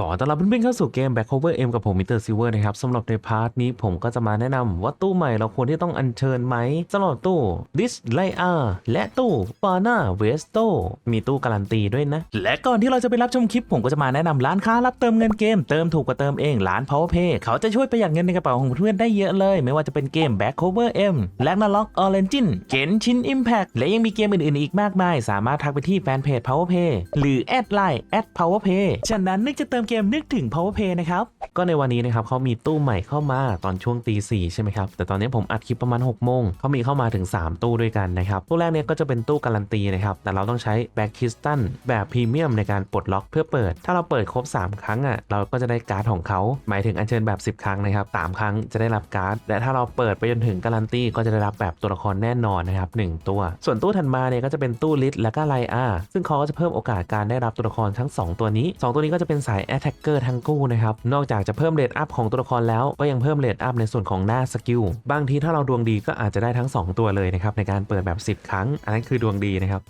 ก่อนต้อนรับเพื่อนๆเข้าสู่เกม Back Cover M กับผมมิเตอร์ซิเวอร์นะครับสำหรับในพาร์ทนี้ผมก็จะมาแนะนำว่าตู้ใหม่เราควรที่ต้องอัญเชิญไหมสำหรับตู้ This l a y a และตู้ f a n a Vesto มีตู้การันตีด้วยนะ และก่อนที่เราจะไปรับชมคลิปผมก็จะมาแนะนำร้านค้ารับเติมเงินเกม เติมถูกกว่าเติมเองร้าน PowerPay เขาจะช่วยประหยัดเงินในกระเป๋าของเพื่อนได้เยอะเลย ไม่ว่าจะเป็นเกม Back Cover M Ragnarok Origin Genshin Impact และยังมีเกมอื่นๆอีกมากมาย สามารถทักไปที่แฟนเพจ PowerPay หรือแอดไลน์ @PowerPay ฉะนั้นนึกจะเติมเกมนึกถึง power play นะครับก็ในวันนี้นะครับเขามีตู้ใหม่เข้ามาตอนช่วงตีสี่ใช่ไหมครับแต่ตอนนี้ผมอัดคลิปประมาณ6โมงเขามีเข้ามาถึง 3 ตู้ด้วยกันนะครับตู้แรกเนี่ยก็จะเป็นตู้การันตีนะครับแต่เราต้องใช้แบ็กคิสตันแบบพรีเมียมในการปลดล็อกเพื่อเปิด ถ้าเราเปิดครบ 3 ครั้งอะเราก็จะได้การ์ดของเขาหมายถึงอัญเชิญแบบ 10 ครั้งนะครับสามครั้งจะได้รับการ์ดและถ้าเราเปิดไปจนถึงการันตีก็จะได้รับแบบตัวละครแน่นอนนะครับหนึ่งตัว ส่วนตู้ถัดมาเนี่ยก็จะเป็นตู้ลิทและก็ไลอาซึ่งเขาก็จะเพิ่มโอกาสการได้รับตัวละครทั้ง 2 ตัวนี้ 2 ตัวนี้ก็จะเป็นสายแอตแทกเกอร์ทั้งคู่นะครับ นอกจากจะเพิ่มเรทอัพของตัวละครแล้วก็ยังเพิ่มเรทอัพในส่วนของหน้าสกิล บางทีถ้าเราดวงดีก็อาจจะได้ทั้ง 2 ตัวเลยนะครับในการเปิดแบบ 10 ครั้ง อันนั้นคือดวงดีนะครับ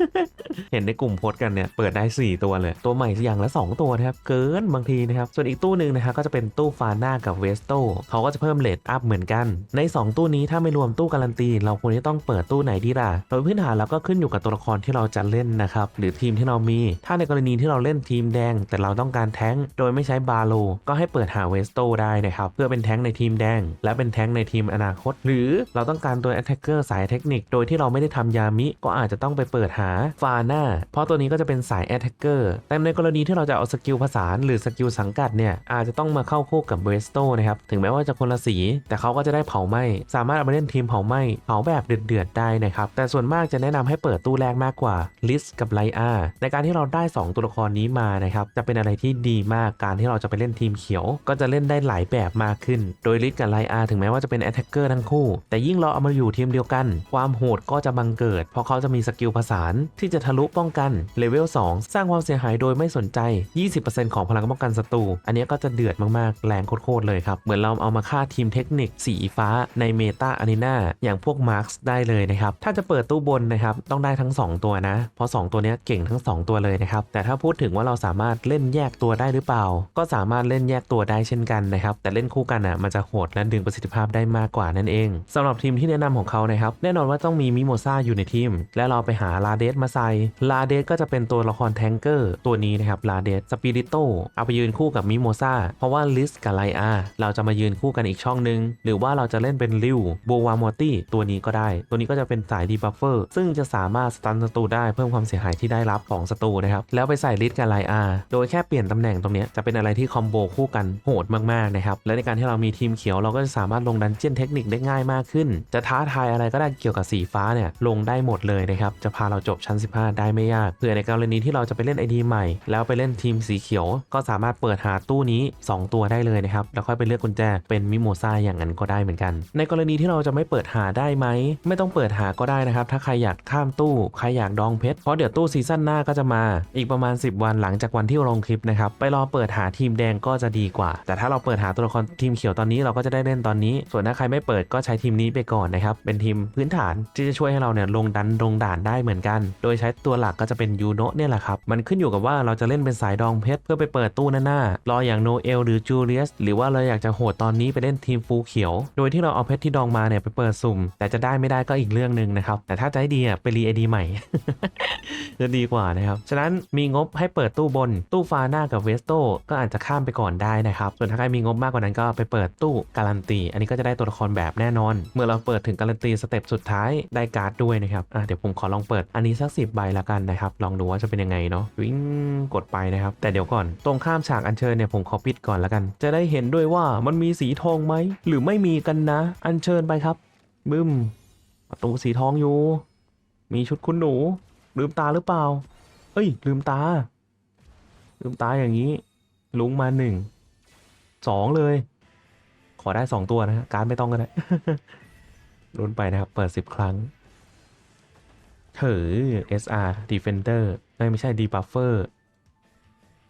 เห็นในกลุ่มโพสต์กันเนี่ยเปิดได้ 4 ตัวเลย ตัวใหม่อย่างละ 2 ตัวนะครับ เกินบางทีนะครับ ส่วนอีกตู้หนึ่งนะครับก็จะเป็นตู้ฟาน่ากับเวสโตเขาก็จะเพิ่มเลทอัพเหมือนกัน ใน 2 ตู้นี้ถ้าไม่รวมตู้การันตี เราควรจะต้องเปิดตู้ไหนดีล่ะโดยพื้นฐานแล้วก็ขึ้นอยู่กับตัวละครที่เราจะเล่นนะครับหรือทีมที่เรามี ถ้าในกรณีที่เราเล่นทีมแดง แต่เราต้องการแท้งโดยไม่ใช้บาโล ก็ให้เปิดหาเวสโตได้นะครับ เพื่อเป็นแท้งในทีมแดง และเป็นแท้งในทีมอนาคต หรือเราต้องการตัวแอตแทกเกอร์สายเทคนิค โดยที่เราไม่ได้ทำยามิ ก็อาจจะต้องไปเปิดหาฟาน่าเพราะตัวนี้ก็จะเป็นสายแอตแทกเกอร์แต่ในกรณีที่เราจะเอาสกิลผสานหรือสกิลสังกัดเนี่ยอาจจะต้องมาเข้าคู่กับเวสโตนะครับถึงแม้ว่าจะคนละสี แต่เขาก็จะได้เผาไหมสามารถเอามาเล่นทีมเผาไหมเผาแบบเดือดๆได้นะครับแต่ส่วนมากจะแนะนำให้เปิดตู้แรกมากกว่าลิสกับไลอาในการที่เราได้ 2 ตัวละครนี้มานะครับจะเป็นอะไรที่ดีมากการที่เราจะไปเล่นทีมเขียว ก็จะเล่นได้หลายแบบมากขึ้น โดยลิสกับไลอาถึงแม้ว่าจะเป็นแอตแทกเกอร์ทั้งคู่ แต่ยิ่งเราเอามาอยู่ทีมเดียวกัน ความโหดก็จะบังเกิด เพราะเขาจะมีสกิลผสานที่จะทะลุป้องกันเลเวล2 สร้างความเสียหายโดยไม่สนใจ 20%ของพลังป้องกันศัตรูอันนี้ก็จะเดือดมากๆ แรงโคตรๆเลยครับ เหมือนเราเอามาฆ่าทีมเทคนิคสีฟ้าในเมตาอารีนาอย่างพวกมาร์คได้เลยนะครับ ถ้าจะเปิดตู้บนนะครับ ต้องได้ทั้ง 2 ตัวนะ เพราะ 2 ตัวนี้เก่งทั้ง 2 ตัวเลยนะครับ แต่ถ้าพูดถึงว่าเราสามารถเล่นแยกตัวได้หรือเปล่าก็สามารถเล่นแยกตัวได้เช่นกันนะครับ แต่เล่นคู่กันอะมันจะโหดและดึงประสิทธิภาพได้มากกว่านั่นเองสำหรับทีมที่แนะนำของเขานะครับแน่นอนว่าต้องมีมิโมซาอยู่ในทีม และเราไปหาลาเดสมาใส่ลาเดสก็จะเป็นตัวละครแทงเกอร์ตัวนี้นะครับลาเดสสปิริโตเอาไปยืนคู่กับมิโมซาเพราะว่าลิสกับไลอาเราจะมายืนคู่กันอีกช่องหนึง หรือว่าเราจะเล่นเป็นริวโบวามอตี้ตัวนี้ก็ได้ ตัวนี้ก็จะเป็นสายดีบัฟเฟอร์ซึ่งจะสามารถสตันศัตรูได้เพิ่มความเสียหายที่ได้รับของศัตรูนะครับแล้วไปใส่ลิสกับไลอาโดยแค่เปลี่ยนตำแหน่งตรงเนี้ยจะเป็นอะไรที่คอมโบคู่กันโหดมากๆนะครับและในการที่เรามีทีมเขียวเราก็จะสามารถลงดันเจียนเทคนิคได้ง่ายมากขึ้น จะท้าทายอะไรก็ได้เกี่ยวกับสีฟ้าเนี่ยลงได้หมดเลยนะครับจะพาเราจบชั้น 15 ได้ไม่ยากเผื่อในกรณีที่เราจะไปเล่นไอดีใหม่ แล้วไปเล่นทีมสีเขียว ก็สามารถเปิดหาตู้นี้ 2 ตัวได้เลยนะครับแล้วค่อยไปเลือกกุญแจเป็นมิโมซาอย่างนั้นก็ได้เหมือนกัน ในกรณีที่เราจะไม่เปิดหาได้ไหมไม่ต้องเปิดหาก็ได้นะครับถ้าใครอยากข้ามตู้ใครอยากดองเพชรเพราะเดี๋ยวตู้ซีซั่นหน้าก็จะมา อีกประมาณ 10 วันหลังจากวันที่ลงคลิปนะครับไปรอเปิดหาทีมแดงก็จะดีกว่า แต่ถ้าเราเปิดหาตัวละครทีมเขียวตอนนี้เราก็จะได้เล่นตอนนี้ ส่วนถ้าใครไม่เปิดก็ใช้ทีมนี้ไปก่อนนะครับ เป็นทีมพื้นฐานที่จะช่วยให้เราเนี่ยลงดันลงด่านได้เหมือนกัน โดยใช้ตัวหลักก็จะเป็นยูโนะเนี่ยแหละครับ มันขึ้นอยู่กับว่าเราจะเล่นเป็นสายดองเพชรเพื่อไปเปิดตู้หน้ารออย่างโนเอลหรือจูเลียสหรือว่าเราอยากจะโหดตอนนี้ไปเล่นทีมฟูเขียว โดยที่เราเอาเพชรที่ดองมาเนี่ยไปเปิดสุ่ม แต่จะได้ไม่ได้ก็อีกเรื่องหนึ่งนะครับ แต่ถ้าให้ดีอะไปรีไอดีใหม่ จะดีกว่านะครับ ฉะนั้นมีงบให้เปิดตู้บน ตู้ฟาน่ากับเวสโตก็อาจจะข้ามไปก่อนได้นะครับ ส่วนถ้าใครมีงบมากกว่านั้นก็ไปเปิดตู้การันตี อันนี้ก็จะได้ตัวละครแบบแน่นอน เมื่อเราเปิดถึงการันตีสเต็ปสุดท้ายได้การ์ดด้วยนะครับอะเดี๋ยวผมขอลองเปิดอันนี้สักสิบใบละกันนะครับ ลองดูว่าจะเป็นยังไงเนาะวิ่งกดไปนะครับ แต่เดี๋ยวก่อนตรงข้ามฉากอัญเชิญเนี่ยผมขอปิดก่อนละกัน จะได้เห็นด้วยว่ามันมีสีทองไหมหรือไม่มีกันนะ อัญเชิญไปครับบึ้มประตูสีทองอยู่ มีชุดคุณหนู ลืมตาหรือเปล่า เอ้ย ลืมตา ลืมตาอย่างนี้ ลุงมาหนึ่งสองเลย ขอได้สองตัวนะฮะการดไม่ต้องก็ได้ลุ้นไปนะครับ เปิดสิบครั้งเถอ SR Defender ไม่ไม่ใช่ Debuffer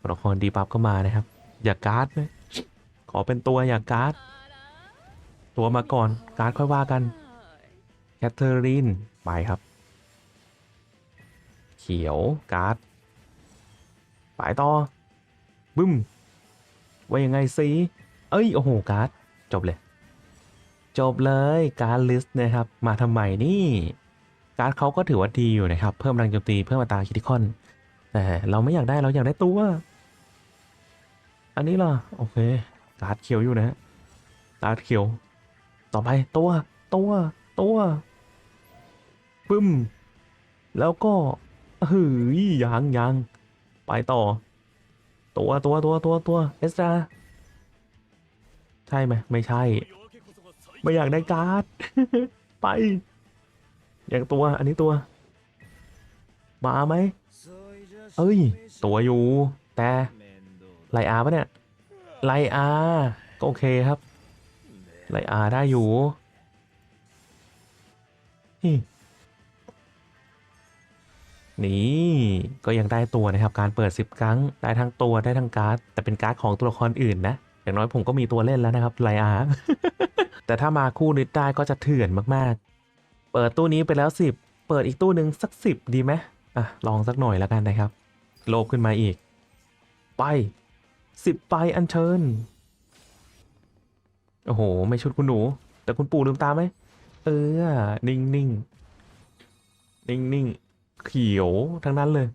ตัวละคร Debuff ก็มานะครับ อย่าการ์ดนะขอเป็นตัวอย่าการ์ด ตัวมาก่อนการ์ดค่อยว่ากันแคทเธอรีนไปครับ เขียวการ์ด ไปต่อ บึ้มว่ายังไงสิเอ้ย โอ้โห การ์ด จบเลย จบเลยการ์ดลิสต์นะครับ มาทำไมนี่ การ์ดเขาก็ถือว่าดีอยู่นะครับ เพิ่มแรงโจมตี เพิ่มอัตราคิติคอนแต่เราไม่อยากได้เราอยากได้ตัว อันนี้ล่ะ โอเค การ์ดเขียวอยู่นะฮะการ์ดเขียว ต่อไปตัว ตัว ตัวปึ้ม แล้วก็เฮ้ยยังยังไปต่อ ตัวตัวตัวตัวตัวเอสตราใช่ไหมไม่ใช่ ไม่อยากได้การ์ด ไป อยากตัวอันนี้ตัว มาไหมเอ้ย ตัวอยู่ แต่ไลอาปะเนี่ยไลอาก็โอเคครับไลอาได้อยู่ นี่ก็ยังได้ตัวนะครับการเปิด 10 ครั้งได้ทั้งตัวได้ทั้งการ์ดแต่เป็นการ์ดของตัวละครอื่นนะอย่างน้อยผมก็มีตัวเล่นแล้วนะครับไลอาร์แต่ถ้ามาคู่นิดได้ก็จะเถื่อนมากๆ เปิดตู้นี้ไปแล้ว 10 เปิดอีกตู้หนึ่งสัก 10 ดีไหมอะลองสักหน่อยแล้วกันนะครับ โลภขึ้นมาอีก ไปสิบไปอันเชิญ โอ้โห ไม่ชุดคุณหนู แต่คุณปู่ลืมตาไหม เออ นิ่งนิ่งนิ่งนิ่ง เขียวทั้งนั้นเลย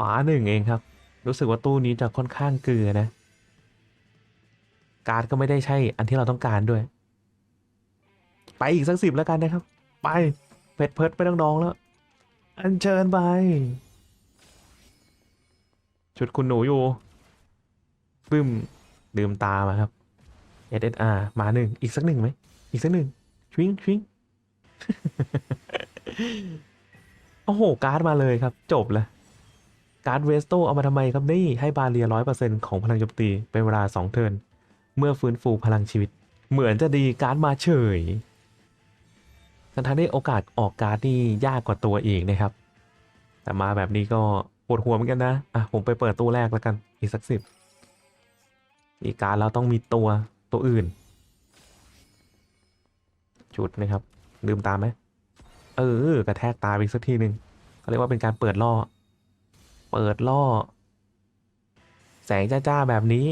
ป๋าหนึ่งเองครับ รู้สึกว่าตู้นี้จะค่อนข้างเกลือนะ การ์ดก็ไม่ได้ใช่อันที่เราต้องการด้วย ไปอีกสักสิบแล้วกันนะครับ ไปเพ็ดเพิดไปน้องๆแล้ว อันเชิญไป ชุดคุณหนูอยู่ปึ้มลืมตามาครับ SSR มาหนึ่งอีกสักหนึ่งไหมอีกสักหนึ่งชวิงชวิง อ้โห การ์ดมาเลยครับ จบเลยการ์ดเวสโตเอามาทำไมครับนี่ให้บาเรียร้อยเปอร์เซ็นของพลังโจมตีเป็นเวลา2เทิร์นเมื่อฟื้นฟูพลังชีวิต เหมือนจะดีการ์ดมาเฉยทั้งทั้งที่โอกาสออกการ์ดนี่ยากกว่าตัวอีกนะครับ แต่มาแบบนี้ก็ปวดหัวเหมือนกันนะอะผมไปเปิดตู้แรกแล้วกันอีกสักสิบอีกการ์ดเราต้องมีตัวตัวอื่น ชุดนะครับ ลืมตามไหม เออกระแทกตาไปอีกสักทีหนึ่งเขาเรียกว่าเป็นการเปิดล่อ เปิดล่อ แสงจ้าๆแบบนี้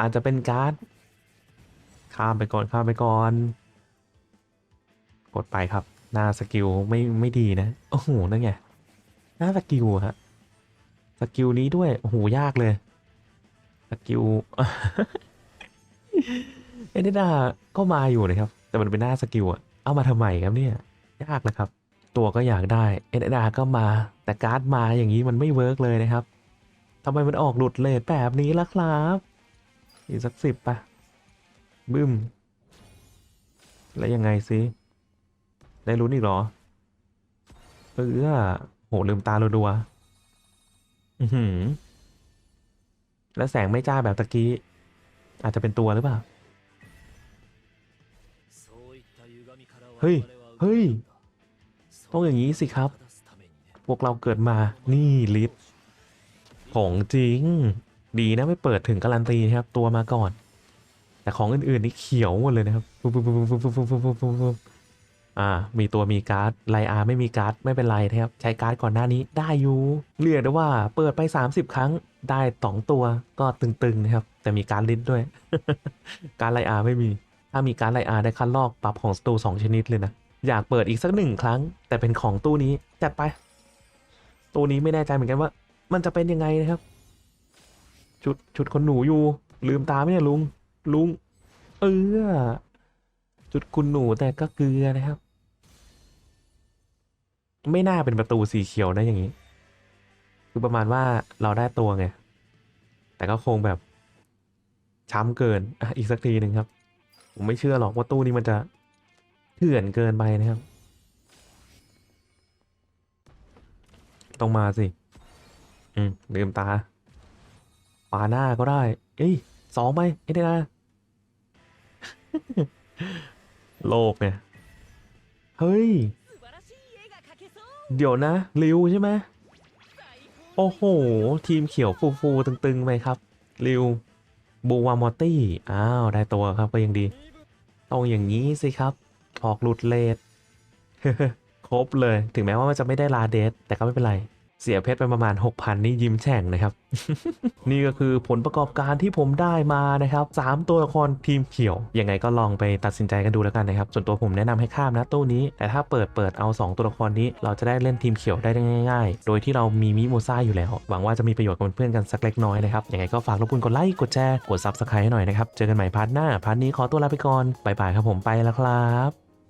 อาจจะเป็นการ์ด ข้ามไปก่อนข้ามไปก่อน กดไปครับหน้าสกิลไม่ไม่ดีนะ โอ้โหนั่นไงหน้าสกิลฮะสกิลนี้ด้วย โอ้โหยากเลยสกิลเอเนดาก็มาอยู่นะครับ แต่มันเป็นหน้าสกิลอะเอามาทำไมครับเนี่ย ยากนะครับ ตัวก็อยากได้เอเนดาก็มา แต่การ์ดมาอย่างนี้มันไม่เวิร์กเลยนะครับทำไมมันออกหลุดเลทแบบนี้ล่ะครับ อีกสักสิบปะบึ้ม แล้วยังไงซิได้ลุ้นอีกหรอเออโหลืมตาลัวๆอือหือแล้วแสงไม่จ้าแบบตะกี้ อาจจะเป็นตัวหรือเปล่า เฮ้ย เฮ้ย ต้องอย่างนี้สิครับ พวกเราเกิดมานี่ลิฟของจริง ดีนะไม่เปิดถึงการันตีนะครับ ตัวมาก่อน แต่ของอื่นๆนี่เขียวหมดเลยนะครับปุ๊บปุ๊บปุ๊บปุ๊บปุ๊บปุ๊บปุ๊บปุ๊บอ่า มีตัวมีการ์ดไลอาร์ไม่มีการ์ดไม่เป็นไรนะครับ ใช้การ์ดก่อนหน้านี้ได้อยู่ เรียกได้ว่าเปิดไป 30 ครั้งได้สองตัวก็ตึงๆนะครับ แต่มีการ์ดลิ้นด้วย การ์ดไลอาร์ไม่มี ถ้ามีการ์ดไลอาร์ได้คัดลอกปรับของสตูสองชนิดเลยนะ อยากเปิดอีกสักหนึ่งครั้ง แต่เป็นของตู้นี้จัดไป ตู้นี้ไม่แน่ใจเหมือนกันว่า มันจะเป็นยังไงนะครับ ชุดชุดคนหนูอยู่ ลืมตาไหมเนี่ยลุง ลุง เออจุดคุณหนูแต่ก็เกลือนะครับ ไม่น่าเป็นประตูสีเขียวนะอย่างนี้ คือประมาณว่าเราได้ตัวไง แต่ก็คงแบบช้ำเกินออีกสักทีหนึ่งครับ ผมไม่เชื่อหรอกว่าตู้นี้มันจะ ถื่อนเกินไปนะครับ ต้องมาสิ อืมลืมตาปาหน้าก็ได้ เอ้ยสองไปเอ้ยได้นะโลกเนี่ย เฮ้ย เดี๋ยวนะ ริวใช่ไหมโอ้โห ทีมเขียวฟูฟูๆตึงๆ ไปครับ ริวบูวามอตตี้ อ้าว ได้ตัวครับก็ยังดี ต้องอย่างนี้สิครับ ออกหลุดเลดครบเลย ถึงแม้ว่ามันจะไม่ได้ลาเดสแต่ก็ไม่เป็นไร เสียเพชรไปประมาณ 6,000 นี่ยิ้มแฉ่งนะครับ นี่ก็คือผลประกอบการที่ผมได้มานะครับสามตัวละครทีมเขียว ยังไงก็ลองไปตัดสินใจกันดูแล้วกันนะครับ ส่วนตัวผมแนะนำให้ข้ามนะตู้นี้ แต่ถ้าเปิดเปิดเอา 2 ตัวละครนี้ เราจะได้เล่นทีมเขียวได้ง่าย ๆ โดยที่เรามีมิโมซ่าอยู่แล้ว หวังว่าจะมีประโยชน์กับเพื่อนๆกันสักเล็กน้อยนะครับ ยังไงก็ฝากรบกวนกดไลค์ กดแชร์ กดซับสไครต์ให้หน่อยนะครับ เจอกันใหม่พาร์ทหน้า พาร์ทนี้ขอตัวลาไปก่อนบายบายครับผมไปแล้วครับ